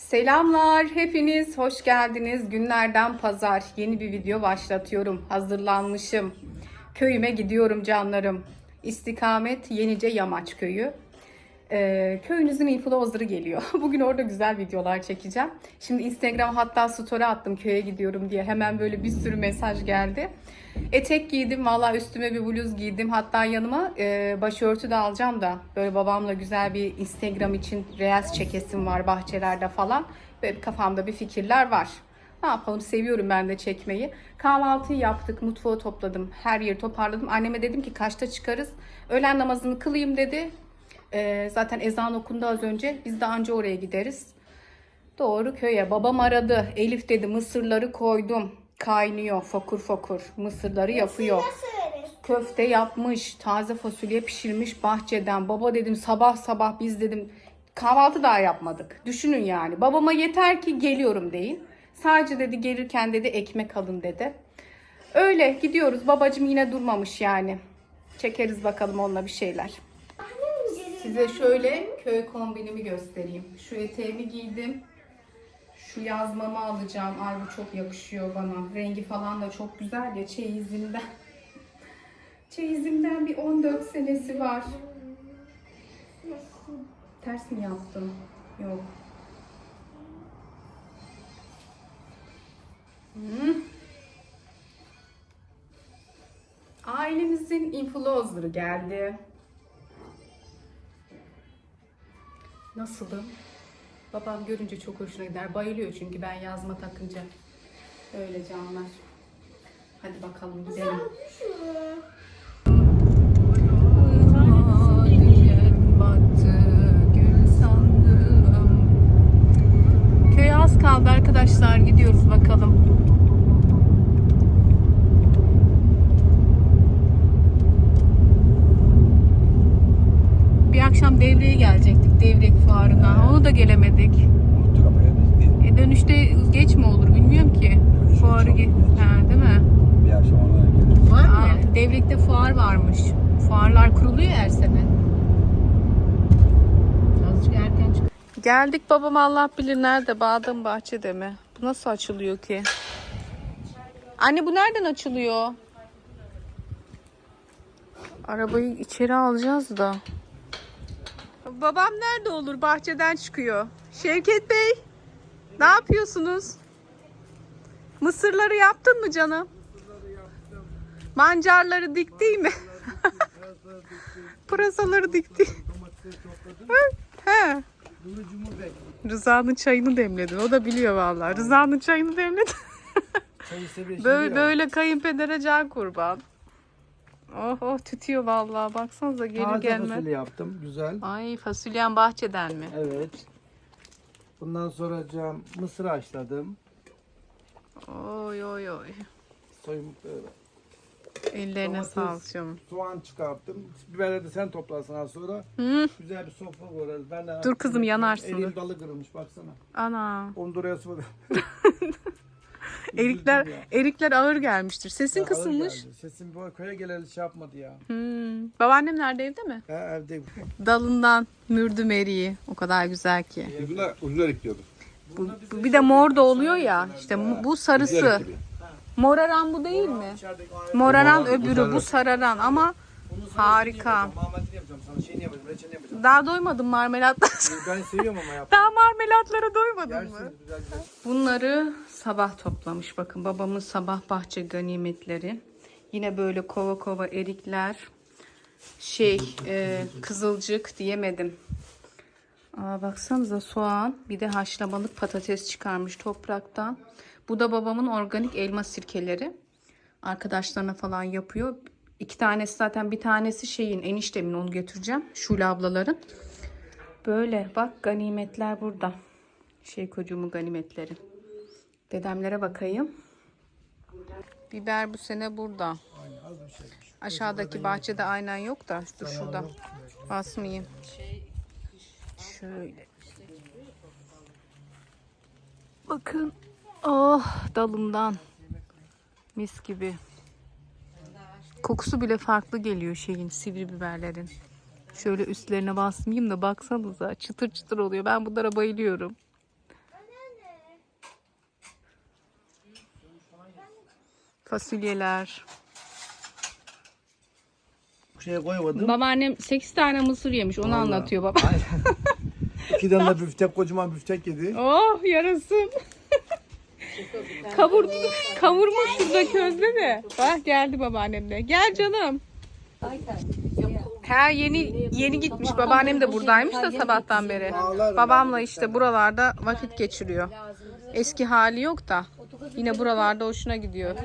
Selamlar hepiniz hoş geldiniz. Günlerden pazar yeni bir video başlatıyorum. Hazırlanmışım. Köyüme gidiyorum canlarım. İstikamet Yenice Yamaç Köyü. Ee, köyünüzün influencer'ı geliyor. Bugün orada güzel videolar çekeceğim. Şimdi Instagram hatta story attım köye gidiyorum diye. Hemen böyle bir sürü mesaj geldi. Etek giydim. Valla üstüme bir bluz giydim. Hatta yanıma e, başörtü de alacağım da. Böyle babamla güzel bir Instagram için reels çekesim var bahçelerde falan. Böyle kafamda bir fikirler var. Ne yapalım seviyorum ben de çekmeyi. Kahvaltıyı yaptık, mutfağı topladım, her yeri toparladım. Anneme dedim ki kaçta çıkarız? Öğlen namazını kılayım dedi. Ee, zaten ezan okundu az önce. Biz de anca oraya gideriz. Doğru köye. Babam aradı. Elif dedi mısırları koydum. Kaynıyor fokur fokur. Mısırları yapıyor. Köfte yapmış. Taze fasulye pişirmiş bahçeden. Baba dedim sabah sabah biz dedim kahvaltı daha yapmadık. Düşünün yani. Babama yeter ki geliyorum deyin. Sadece dedi gelirken dedi ekmek alın dedi. Öyle gidiyoruz. Babacım yine durmamış yani. Çekeriz bakalım onunla bir şeyler. Size şöyle köy kombinimi göstereyim. Şu eteğimi giydim. Şu yazmamı alacağım. Ay bu çok yakışıyor bana. Rengi falan da çok güzel ya çeyizimden. Çeyizimden bir 14 senesi var. Ters mi yaptım? Yok. Hı. Ailemizin influencer'ı geldi. Nasılım? Babam görünce çok hoşuna gider. Bayılıyor çünkü ben yazma takınca. Öyle canlar. Hadi bakalım gidelim. Köye az kaldı arkadaşlar. Gidiyoruz bakalım. Bir akşam devreye gelecektik. Devrek fuarına. Onu da gelemedik. Unuttuk ama yani. E dönüşte geç mi olur bilmiyorum ki. Dönüşte Fuarı ge- ha, değil mi? Bir akşam onlara geliriz. Var mı? Devrek'te fuar varmış. Fuarlar kuruluyor her sene. Azıcık erken çık. Geldik babam Allah bilir nerede? Bağda mı bahçede mi? Bu nasıl açılıyor ki? Anne bu nereden açılıyor? Arabayı içeri alacağız da. Babam nerede olur? Bahçeden çıkıyor. Şevket Bey, ne yapıyorsunuz? Mısırları yaptın mı canım? Mancarları dikti mi? Pırasaları dikti. He. Rıza'nın çayını demledin. O da biliyor vallahi. Rıza'nın çayını demledin. Böyle, böyle kayınpedere can kurban. Oh oh tütüyor vallahi. Baksanıza gelir Taze gelmez. fasulye yaptım. Güzel. Ay fasulyen bahçeden mi? Evet. Bundan sonra cam mısır haşladım. Oy oy oy. Soyun böyle. Ellerine Domates. sağlık canım. Soğan çıkarttım. Biberleri de sen toplarsın az sonra. Hı, Güzel bir sofra kurarız. Ben de Dur kızım, yanarsın, Elim dalı kırılmış baksana. ana. Sonra. Erikler erikler ağır gelmiştir. Sesin Ya, ağır kısılmış. geldi. Sesim bu köye geleli şey yapmadı ya. Hmm. Babaannem nerede evde mi? Ha, evde. Dalından mürdüm eriği. O kadar güzel ki. Ucuna, ucuna ekliyordu. Bu, bu bir de mor da oluyor ya. İşte bu- bu sarısı. Moraran bu değil mi? Moraran öbürü bu sararan ama harika. Muhammed'ini yapacağım sana. Şeyini yapacağım. Reçelini yapacağım. Daha doymadım marmelatlar. Ben seviyorum ama yap. Daha marmelatlara doymadın mı? Yersiniz güzel güzel. Bunları sabah toplamış. Bakın babamın sabah bahçe ganimetleri. Yine böyle kova kova erikler. Şey e, kızılcık diyemedim. Aa, baksanıza soğan bir de haşlamalık patates çıkarmış topraktan. Bu da babamın organik elma sirkeleri. Arkadaşlarına falan yapıyor. İki tanesi zaten bir tanesi şeyin eniştemin onu götüreceğim. Şule ablaların. Böyle bak ganimetler burada. Şey kocuğumun ganimetleri. Dedemlere bakayım. Biber bu sene burada. Aşağıdaki bahçede aynen yok da. Dur şurada. Basmayayım. Şöyle. Bakın. Oh dalından. Mis gibi. Kokusu bile farklı geliyor şeyin sivri biberlerin. Şöyle üstlerine basmayayım da baksanıza çıtır çıtır oluyor. Ben bunlara bayılıyorum. Fasulyeler. Şeye koymadım. Babaannem 8 tane mısır yemiş. Onu Vallahi. anlatıyor baba. Aynen. İki tane büftek kocaman büftek yedi. Oh yarasın. Kavur, kavurmuş şurada közde de. Bak geldi babaannem de. Gel canım. Ha yeni yeni gitmiş. Babaannem de buradaymış da sabahtan beri. Babamla işte buralarda vakit geçiriyor. Eski hali yok da yine buralarda hoşuna gidiyor.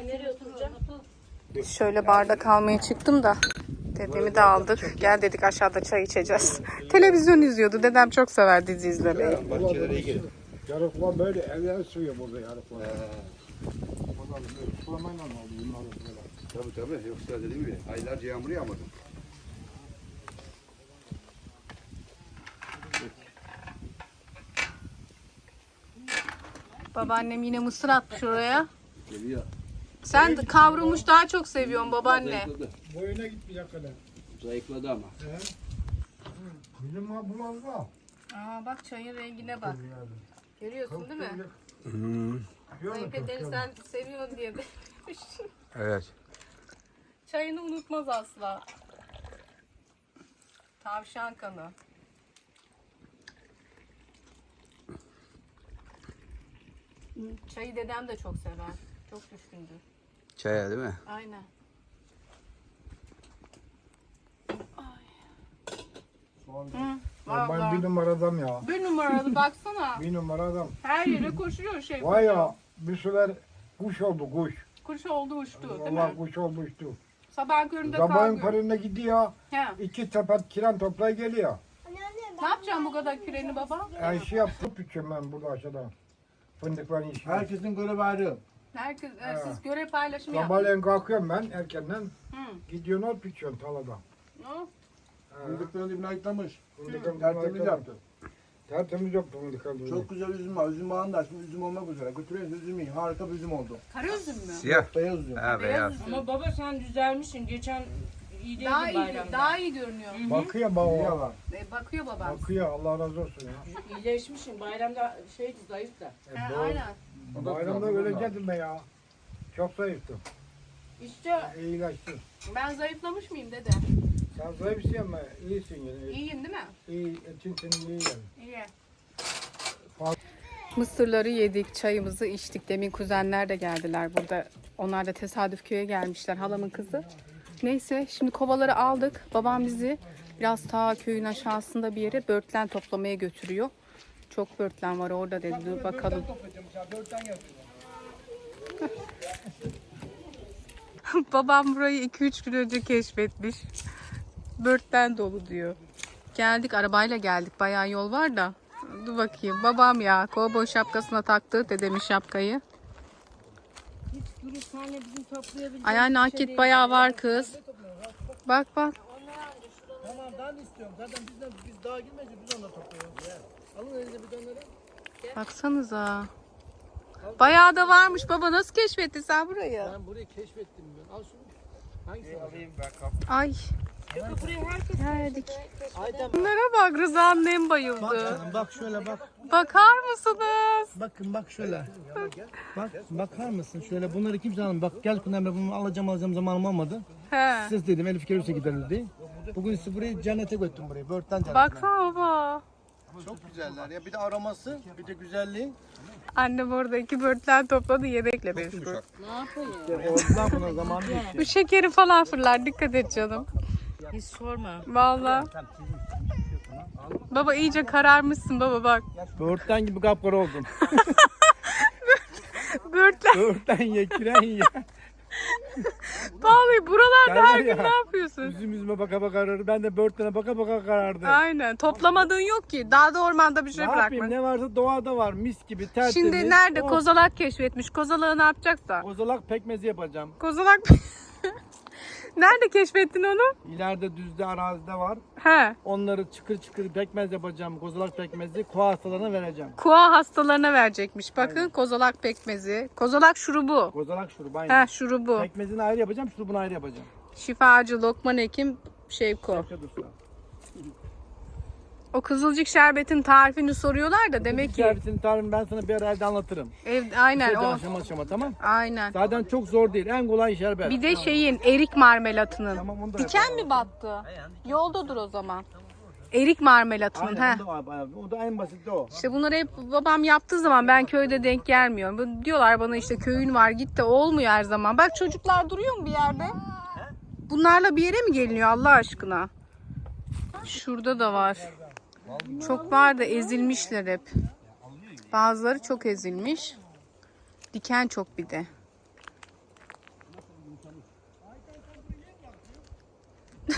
Şöyle bardak almaya çıktım da dedemi de aldık. Gel dedik aşağıda çay içeceğiz. Televizyon izliyordu. Dedem çok sever dizi izlemeyi. Yarıklar böyle evler sığıyor burada yarıklar. Bunlar böyle sulamayla mı alıyor bunları böyle? Tabii tabii. Yoksa dediğim gibi aylarca yağmur yağmadı. Babaannem yine mısır atmış oraya. Geliyor. Sen de kavrulmuş daha çok seviyorsun babaanne. Zayıfladı. Boyuna gitmeyecek kadar. Zayıfladı ama. Bizim ha. Aa bak çayın rengine bak. Görüyorsun değil mi? Yok Zayıf edeni sen seviyorsun diye demiş. Evet. Çayını unutmaz asla. Tavşan kanı. Çayı dedem de çok sever. Çok düşkündür. Çaya değil mi? Aynen. Soğan. Ya vallahi. Ben bir numara adam ya. Bir numaralı baksana. Bir numara adam. Her yere koşuyor şey. Vay ya bir sürer kuş oldu kuş. Kuş oldu uçtu değil Allah mi? kuş oldu uçtu. Sabah köründe Sabahın kalkıyor. köründe gidiyor. He. iki sepet kiran toplaya geliyor. Ne yapacağım bu kadar küreni baba? Yani şey yaptım bütçem ben burada aşağıda. Fındıkların işi. Herkesin görevi ayrı. Herkes, e, siz görev paylaşımı yapın. Sabahleyin kalkıyorum ben erkenden. Hı. Gidiyorsun ot biçiyorsun talada. No. Fındıkların dibine ayıklamış. Fındıkın Tertemiz dibine yaptı. Tertemiz yaptı fındıkların dibine. Çok güzel üzüm var. Üzüm bağında şimdi üzüm olmak üzere. Götürüyoruz üzümü. Harika bir üzüm oldu. Kara üzüm mü? Siyah. Beyaz üzüm. Ha beyaz. Ama baba sen düzelmişsin. Geçen iyi değildin Daha iyi, bayramda. daha iyi görünüyor. Bakıyor İyi baba. E, bakıyor babam. Bakıyor Allah razı olsun ya. İyileşmişsin. Bayramda şeydi zayıf da. E, Ha, doğru. aynen. Bayramda ölecektim ben ya. Çok zayıftım. İşte İyileştim. Ben zayıflamış mıyım dede? Sen zayıfsın ama iyisin yine. İyiyim değil mi? İyi, etin senin iyi yani. İyi. Mısırları yedik, çayımızı içtik. Demin kuzenler de geldiler burada. Onlar da tesadüf köye gelmişler, halamın kızı. Neyse, şimdi kovaları aldık. Babam bizi biraz ta köyün aşağısında bir yere börtlen toplamaya götürüyor. Çok börtlen var orada dedi. Dur bakalım. Babam burayı 2-3 gün önce keşfetmiş. Börtlen dolu diyor. Geldik arabayla geldik. Bayağı yol var da. Dur bakayım. Babam ya kovboy şapkasına taktı dedemin şapkayı. Ay anne anket bayağı var kız. Bak bak. Tamam ben istiyorum. Zaten biz, de, biz daha girmeyince biz onunla topluyoruz. Alın elinize bir döneri. Baksanıza. Bayağı da varmış baba. Nasıl keşfettin sen burayı? Ben burayı keşfettim ben. Al şunu. Hangisi? alayım Ay Buraya herkes geldik. Bunlara bak Rıza annem bak bayıldı. canım bak şöyle bak. Bakar mısınız? Bakın bak şöyle. Bak bakar mısın şöyle bunları kimse almıyor. Bak gel Pınar ben bunu alacağım alacağım zamanım olmadı. He. Siz dedim Elif gelirse gidelim dedi. Bugün sizi burayı cennete götürdüm burayı. Börtten cennetine. Baksana baba. Çok güzeller ya. Bir de aroması, bir de güzelliği. Annem orada iki börtlen topladı yemekle meşgul. İşte oldular buna zamanı yok. Bu şekeri falan fırlar. Dikkat et canım. Hiç sorma. Vallahi. Baba iyice kararmışsın baba bak. Börtten gibi kapkara oldum. Börtlen. Börtten ye, kiren ye. Vallahi buralarda Derler her gün ya. ne yapıyorsun? Üzüm yüzüme baka baka kararır. Ben de börttene baka baka karardım. Aynen. Toplamadığın yok ki. Daha da ormanda bir şey ne bırakma. yapayım ne varsa doğada var mis gibi tertemiz. Şimdi nerede Oh, kozalak keşfetmiş. Kozalağı ne yapacaksa. Kozalak pekmezi yapacağım. Kozalak Nerede keşfettin onu? İleride düzde arazide var. He. Onları çıkır çıkır pekmez yapacağım. Kozalak pekmezi koa hastalarına vereceğim. Kuğa hastalarına verecekmiş. Bakın kozalak pekmezi. Kozalak şurubu. Kozalak şurubu aynı. He şurubu. Pekmezini ayrı yapacağım, şurubunu ayrı yapacağım. Şifacı Lokman Hekim Şevko. Şevket Usta. O kızılcık şerbetin tarifini soruyorlar da demek ki Şerbetin tarifini ben sana bir ara evde anlatırım. ev aynen o. aşama aşama tamam. Aynen. Zaten çok zor değil. En kolay şerbet. Bir de şeyin erik marmelatının. Tamam, onu da Diken mi battı? Yoldadır o zaman. Erik marmelatının Aynen, he. o da. O da en basiti o. İşte bunları hep babam yaptığı zaman ben köyde denk gelmiyorum. Diyorlar bana işte köyün var git de olmuyor her zaman. Bak çocuklar duruyor mu bir yerde? Bunlarla bir yere mi geliniyor Allah aşkına? Şurada da var. Çok var da ezilmişler hep. Bazıları çok ezilmiş. Diken çok bir de.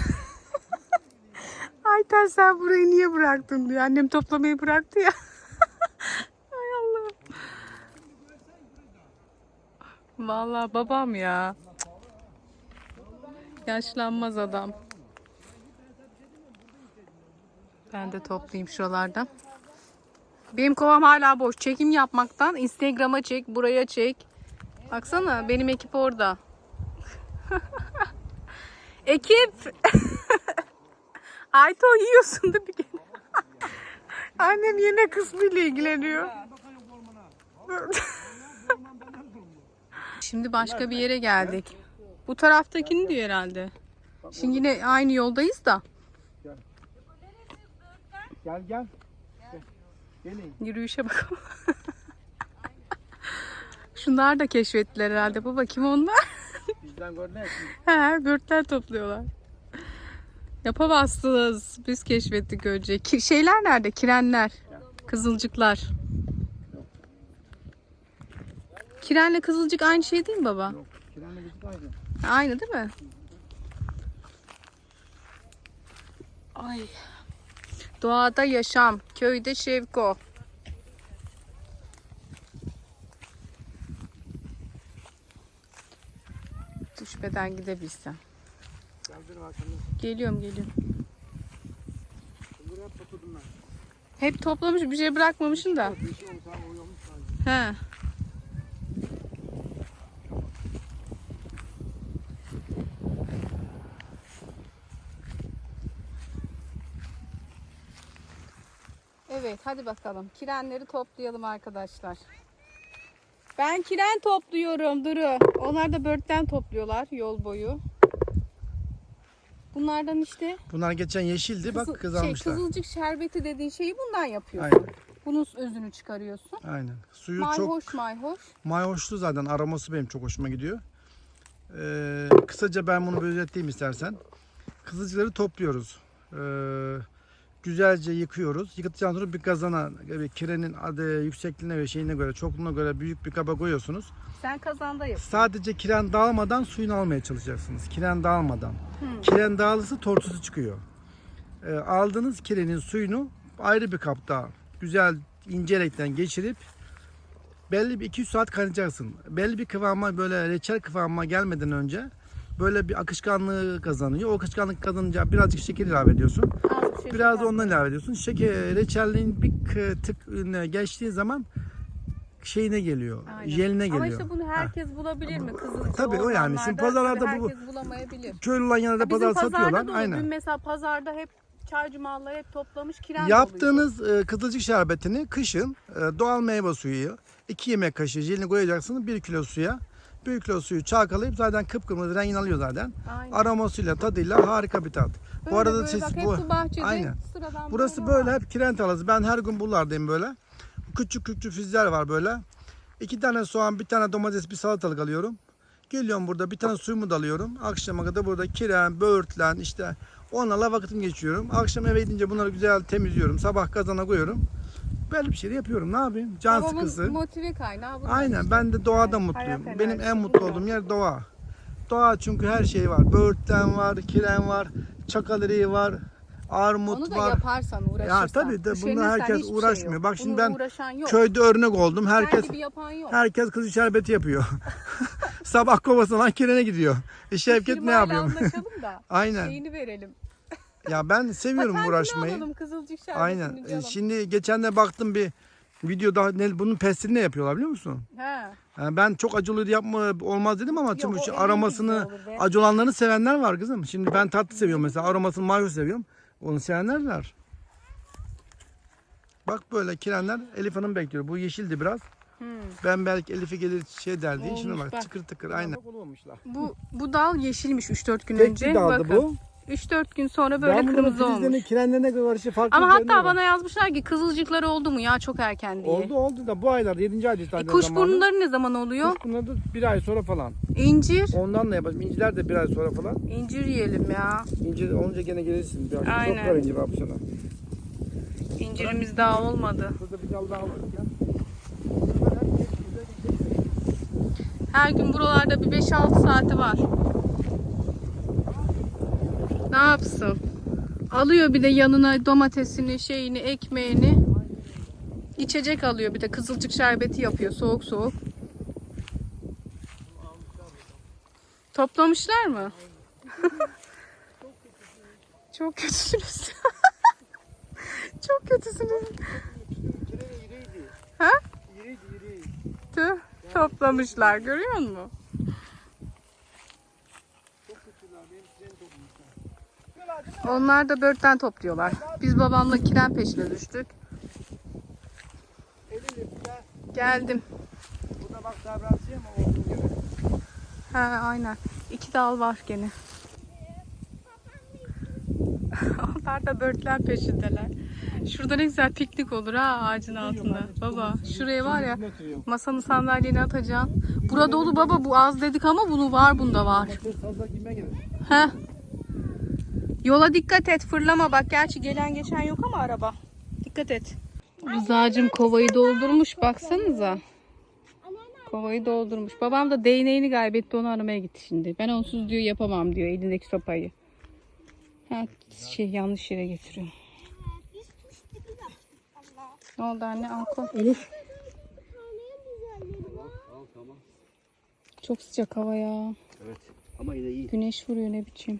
Ayten sen burayı niye bıraktın diyor. Annem toplamayı bıraktı ya. Ay Allah'ım. Vallahi babam ya. Yaşlanmaz adam. Ben de toplayayım şuralardan. Benim kovam hala boş. Çekim yapmaktan Instagram'a çek, buraya çek. Baksana benim ekip orada. ekip. Ayto yiyorsun bir kere. Annem yine kısmıyla ilgileniyor. Şimdi başka bir yere geldik. Bu taraftakini diyor herhalde. Şimdi yine aynı yoldayız da. Gel gel. Gel. Gelin. Yürüyüşe bakalım. Şunlar da keşfettiler herhalde. Baba kim onlar? Bizden gördün mü? He, börtler topluyorlar. Yapamazsınız. Biz keşfettik önce. Ki- şeyler nerede? Kirenler. Kızılcıklar. Kirenle kızılcık aynı şey değil mi baba? Kirenle vücut aynı. Aynı değil mi? Ay. Doğada yaşam, köyde şevko. Düşmeden gidebilsem. Geliyorum geliyorum. Hep toplamış bir şey bırakmamışsın da. He. Evet hadi bakalım. Kirenleri toplayalım arkadaşlar. Ben kiren topluyorum Duru. Onlar da börtten topluyorlar yol boyu. Bunlardan işte Bunlar geçen yeşildi bak kızıl- kızarmışlar. Şey, kızılcık şerbeti dediğin şeyi bundan yapıyorsun. Aynen. Bunun özünü çıkarıyorsun. Aynen. Suyu Mayhoş çok mayhoş. mayhoşlu zaten aroması benim çok hoşuma gidiyor. Ee, kısaca ben bunu bir özetleyeyim istersen. Kızılcıkları topluyoruz. Ee, güzelce yıkıyoruz. Yıkadıktan sonra bir kazana, bir kirenin adı, yüksekliğine ve şeyine göre, çokluğuna göre büyük bir kaba koyuyorsunuz. Sen kazanda yap. Sadece kiren dağılmadan suyunu almaya çalışacaksınız. Kiren dağılmadan. Kiren dağılırsa tortusu çıkıyor. Ee, aldığınız kirenin suyunu ayrı bir kapta güzel ince renkten geçirip belli bir 200 saat kaynayacaksın. Belli bir kıvama böyle reçel kıvama gelmeden önce böyle bir akışkanlığı kazanıyor. O akışkanlık kazanınca birazcık şeker ilave ediyorsun. Şey Biraz da şeker. ondan ilave ediyorsun. Şeker reçelliğin bir tık geçtiği zaman şeyine geliyor. Aynen. Jeline geliyor. Ama işte bunu herkes bulabilir mi kızılcık? Tabii o yani. Şimdi pazarlarda bu- herkes bulamayabilir. Köylü olan yanında Bizim pazar satıyorlar. oluyor. Aynen. Dün mesela pazarda hep çaycı malları hep toplamış kiren. Yaptığınız e, kızılcık şerbetini kışın e, doğal meyve suyu 2 yemek kaşığı jelini koyacaksınız 1 kilo suya. 1 kilo suyu çalkalayıp zaten kıpkırmızı rengini alıyor zaten. Aynen. Aromasıyla tadıyla harika bir tat. Böyle bu arada böyle siz bak, bu bahçede Aynen. sıradan Burası böyle hep kiren tarlası. Ben her gün buralardayım böyle. Küçük küçük füzeler var böyle. İki tane soğan, bir tane domates, bir salatalık alıyorum. Geliyorum burada bir tane suyumu da alıyorum. Akşama kadar burada kiren, böğürtlen işte onlarla vakitimi geçiriyorum. Akşam eve gidince bunları güzel temizliyorum. Sabah kazana koyuyorum. Böyle bir şey yapıyorum. Ne yapayım? Can Babamın sıkısı. motive kaynağı bu. Aynen ben de doğada mutluyum. hayat Benim en mutlu olduğum yer doğa. Doğa çünkü her şey var. Böğürtlen var, kiren var, çakalırı var, armut Onu da var. yaparsan uğraşırsan. Ya tabii de bunlar herkes şey uğraşmıyor. yok. Bak şimdi ben. Köyde örnek oldum. Herkes Sen gibi yapan yok. herkes kızı şerbeti yapıyor. Sabah kovasından kirene gidiyor. E Şevket ne yapıyor? anlaşalım da Aynen. şeyini verelim. Ya ben seviyorum Patentini uğraşmayı. alalım kızılcık şerbetini Aynen. Canım. Şimdi geçen de baktım bir videoda ne bunun pestilini ne yapıyorlar biliyor musun? He. Yani ben çok acılı yapma olmaz dedim ama çünkü o aromasını güzel olur be. acı olanlarını sevenler var kızım. Şimdi ben tatlı seviyorum mesela aromasını mayo seviyorum. Onu sevenler var. Bak böyle kirenler Elif Hanım bekliyor. Bu yeşildi biraz. Ben belki Elif'e gelir şey der diye. Şimdi Olmuş bak, bak. tıkır tıkır aynen. Bu bu dal yeşilmiş 3-4 gün Tek önce. bir daldı Bakın. bu. 3-4 gün sonra böyle bunların kırmızı olmuş. kirenlerine karşı farklı Ama üzerine hatta var. bana yazmışlar ki kızılcıkları oldu mu ya çok erken diye. Oldu oldu da bu aylarda 7. ayda E, zaten kuşburnuları ne zaman oluyor? Kuşburnu da bir ay sonra falan. İncir. Ondan da yapalım. İnciler de bir ay sonra falan. İncir yiyelim ya. İncir olunca gene gelirsin. Bir Aynen. Çok var incir abi sana. İncirimiz daha olmadı. Burada bir dal daha var. Her gün buralarda bir 5-6 saati var. Ne yapsın? Alıyor bir de yanına domatesini, şeyini, ekmeğini. İçecek alıyor bir de kızılcık şerbeti yapıyor soğuk soğuk. Toplamışlar mı? Çok kötüsünüz. Çok kötüsünüz. Ha? Tüh, toplamışlar görüyor musun? Çok kötüler. Benim kireni toplamışlar. Onlar da börtten topluyorlar. Biz babamla kiren peşine düştük. Geldim. Burada bak davranışıyor ama olduğu gibi. He aynen. İki dal var gene. Onlar da börtlen peşindeler. Şurada ne güzel piknik olur ha ağacın altında. Baba şuraya var ya masanın sandalyeni atacaksın. Burada dolu baba bu az dedik ama bunu var bunda var. Heh. Yola dikkat et fırlama bak gerçi gelen geçen yok ama araba. Dikkat et. Rıza'cığım kovayı doldurmuş baksanıza. Kovayı doldurmuş. Babam da değneğini kaybetti onu aramaya gitti şimdi. Ben onsuz diyor yapamam diyor elindeki sopayı. Ha, şey yanlış yere getiriyor. Ne oldu anne al koy. Elif. Çok sıcak hava ya. Evet. Ama yine iyi. Güneş vuruyor ne biçim.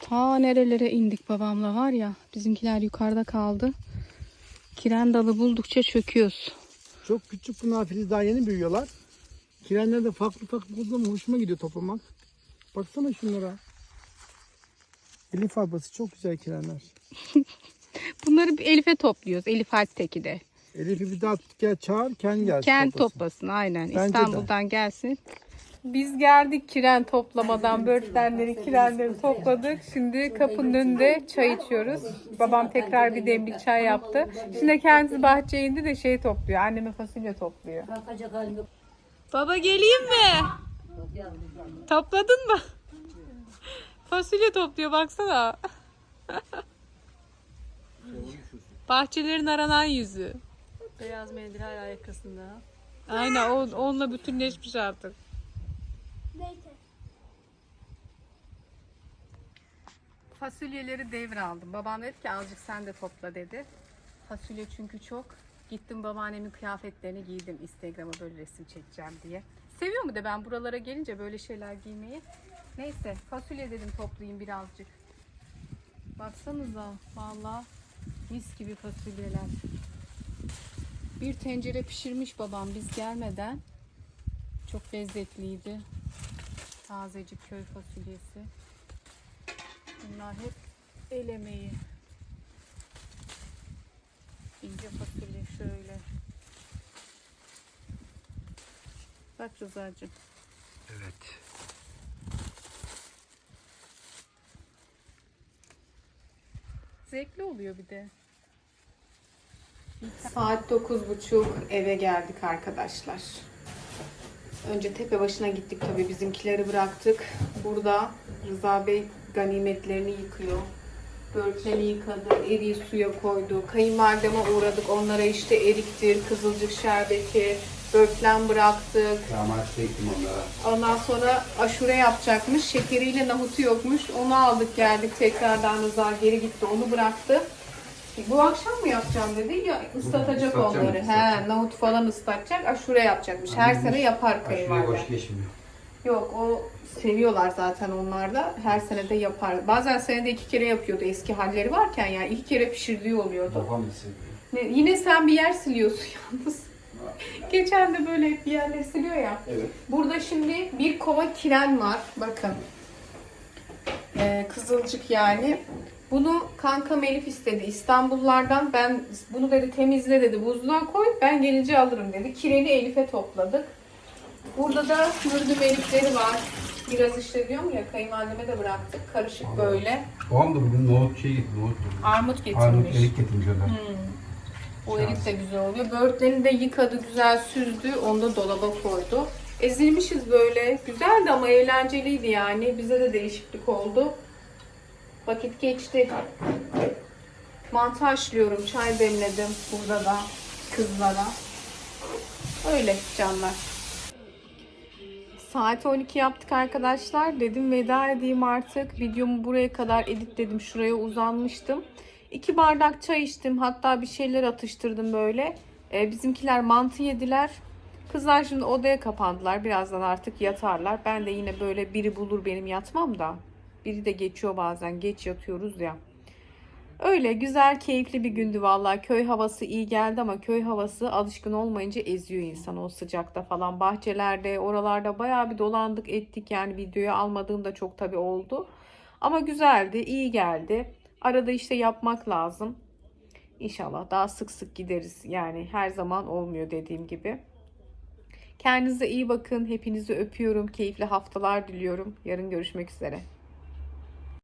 Ta nerelere indik babamla var ya. Bizimkiler yukarıda kaldı. Kiren dalı buldukça çöküyoruz. Çok küçük bunlar filiz daha yeni büyüyorlar. Kirenler de farklı farklı buldum. Hoşuma gidiyor toplamak. Baksana şunlara. Elif ablası çok güzel kirenler. Bunları bir Elif'e topluyoruz. Elif Alp'teki de. Elif'i bir daha gel çağır kendi gelsin. Kendi toplasın. toplasın aynen. Bence de. İstanbul'dan gelsin. Biz geldik kiren toplamadan böğürtlenleri, kirenleri topladık. Şimdi kapının önünde çay içiyoruz. Babam tekrar bir demlik çay yaptı. Şimdi kendisi bahçeye indi de şey topluyor. Anneme fasulye topluyor. Baba geleyim mi? Topladın mı? Fasulye topluyor baksana. Bahçelerin aranan yüzü. Beyaz mendil hala yakasında. Aynen o, onunla bütünleşmiş artık. Fasulyeleri devraldım. Babam dedi ki azıcık sen de topla dedi. Fasulye çünkü çok. Gittim babaannemin kıyafetlerini giydim Instagram'a böyle resim çekeceğim diye. Seviyor mu de ben buralara gelince böyle şeyler giymeyi. Neyse fasulye dedim toplayayım birazcık. Baksanıza valla mis gibi fasulyeler. Bir tencere pişirmiş babam biz gelmeden. Çok lezzetliydi. Tazecik köy fasulyesi. Bunlar hep el emeği. İnce fasulye şöyle. Bak Rıza'cığım. Evet. Zevkli oluyor bir de. Saat 9.30 eve geldik arkadaşlar. Önce tepe başına gittik tabii bizimkileri bıraktık. Burada Rıza Bey ganimetlerini yıkıyor. Börtleri yıkadı, eriği suya koydu. Kayınvalideme uğradık. Onlara işte eriktir, kızılcık şerbeti, börtlen bıraktık. Damat çektim onlara. Ondan sonra aşure yapacakmış. Şekeriyle nahutu yokmuş. Onu aldık geldik tekrardan Rıza geri gitti onu bıraktı. Bu akşam mı yapacağım dedi ya ıslatacak ıslatacağım, onları. He, ıslatacağım. nahut falan ıslatacak. Aşure yapacakmış. Her sene yapar Aşırı kayınvalide. boş geçmiyor. Yok o seviyorlar zaten onlar da. Her sene de yapar. Bazen senede iki kere yapıyordu eski halleri varken yani iki kere pişirdiği oluyordu. Babam da seviyor. Ne- yine sen bir yer siliyorsun yalnız. Geçen de böyle hep bir yerleri siliyor ya. Evet. Burada şimdi bir kova kiren var. Bakın. Ee, kızılcık yani. Bunu kankam Elif istedi İstanbullardan. Ben bunu dedi temizle dedi buzluğa koy. Ben gelince alırım dedi. Kireni Elif'e topladık. Burada da mürdüm Elif'leri var. Biraz işte diyorum ya kayınvalideme de bıraktık. Karışık böyle. Babam da bugün nohut şey nohut. Armut Armut getirmiş. erik getirmiş onlar. O erik de güzel oluyor. Böğürtlerini de yıkadı, güzel süzdü. Onu da dolaba koydu. Ezilmişiz böyle. Güzeldi ama eğlenceliydi yani. Bize de değişiklik oldu. Vakit geçti. Mantı haşlıyorum. Çay demledim burada da kızlara. Öyle canlar. Saat 12 yaptık arkadaşlar. Dedim veda edeyim artık. Videomu buraya kadar editledim. Şuraya uzanmıştım. İki bardak çay içtim. Hatta bir şeyler atıştırdım böyle. Ee, bizimkiler mantı yediler. Kızlar şimdi odaya kapandılar. Birazdan artık yatarlar. Ben de yine böyle biri bulur benim yatmam da. Biri de geçiyor bazen. Geç yatıyoruz ya. Öyle güzel, keyifli bir gündü vallahi. Köy havası iyi geldi ama köy havası alışkın olmayınca eziyor insanı o sıcakta falan. Bahçelerde, oralarda bayağı bir dolandık ettik. Yani videoyu almadığım da çok tabii oldu. Ama güzeldi, iyi geldi. Arada işte yapmak lazım. İnşallah daha sık sık gideriz. Yani her zaman olmuyor dediğim gibi. Kendinize iyi bakın. Hepinizi öpüyorum. Keyifli haftalar diliyorum. Yarın görüşmek üzere.